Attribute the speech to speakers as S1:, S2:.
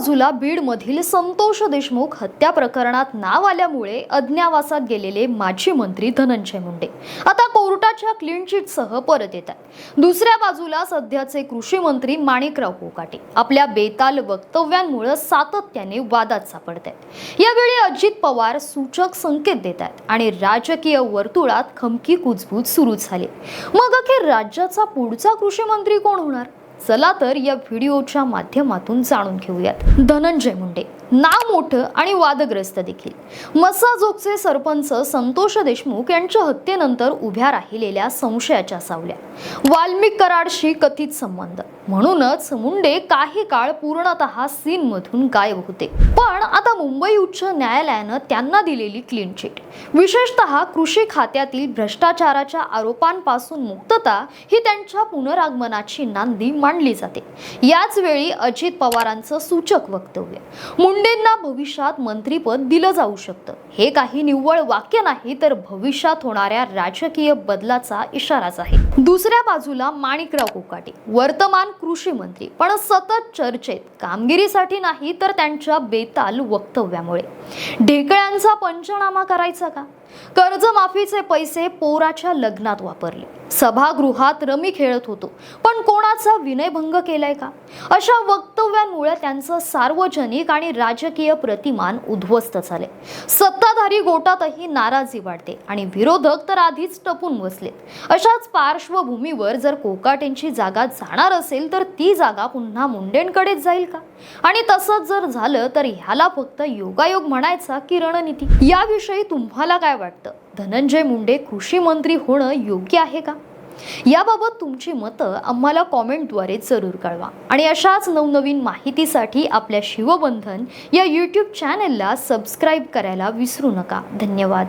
S1: बाजूला बीडमधील संतोष देशमुख हत्या प्रकरणात नाव आल्यामुळे अज्ञावासात गेलेले माजी मंत्री धनंजय मुंडे आता कोर्टाच्या क्लीनचिटसह परत येतात. दुसऱ्या बाजूला सध्याचे कृषी मंत्री माणिकराव कोकाटे आपल्या बेताल वक्तव्यांमुळे सातत्याने वादात सापडत आहेत यावेळी अजित पवार सूचक संकेत देत आहेत आणि राजकीय वर्तुळात खमकी कुजबूज सुरू झाली. मग अखेर राज्याचा पुढचा कृषी मंत्री कोण होणार? चला तर या व्हिडिओच्या माध्यमातून जाणून घेऊयात. धनंजय मुंडे. ना मोठं आणि वादग्रस्त देखील. मसाजोगचे सरपंच संतोष देशमुख यांच्या हत्येनंतर उभ्या राहिलेल्या संशयाच्या सावल्या. वाल्मिक कराडशी कथित संबंध. म्हणूनच मुंडे काही काळ पूर्णतः सीन मधून गायब होते. पण आता मुंबई उच्च न्यायालयानं त्यांना दिलेली क्लीन चिट विशेषतः कृषी खात्यातील भ्रष्टाचाराच्या आरोपांपासून मुक्तता ही त्यांच्या पुनरागमनाची नांदी मांडली जाते. याच वेळी अजित पवारांचं सूचक वक्तव्य. मुंडेंना भविष्यात मंत्रीपद दिलं जाऊ शकतं. हे काही निव्वळ वाक्य नाही तर भविष्यात होणाऱ्या राजकीय बदलाचा इशाराच आहे. दुसऱ्या बाजूला माणिकराव कोकाटे वर्तमान कृषी मंत्री. पण सतत चर्चेत कामगिरीसाठी नाही तर त्यांच्या बेताल वक्तव्यामुळे. ढेकळ्यांचा पंचनामा करायचा का? कर्जमाफीचे पैसे पोराच्या लग्नात वापरले. सभागृहात रमी खेळत होतो. पण कोणाचा विनयभंग केलाय का? अशा वक्तव्यांमुळे त्यांचं सार्वजनिक आणि राजकीय प्रतिमान उद्ध्वस्त झाले. सत्ताधारी गोटातही नाराजी वाढते आणि विरोधक तर आधीच टपून बसलेत. अशाच पार्श्वभूमीवर जर कोकाटेंची जागा जाणार असेल तर ती जागा पुन्हा मुंडेंकडेच जाईल का? आणि तसंच जर झालं तर ह्याला फक्त योगायोग म्हणायचा की रणनीती? याविषयी तुम्हाला काय वाटतं? धनंजय मुंडे कृषी मंत्री होणं योग्य आहे का? याबाबत तुमची मतं आम्हाला कॉमेंटद्वारे जरूर कळवा. आणि अशाच नवनवीन माहितीसाठी आपल्या शिवबंधन या यूट्यूब चॅनेलला सबस्क्राईब करायला विसरू नका. धन्यवाद.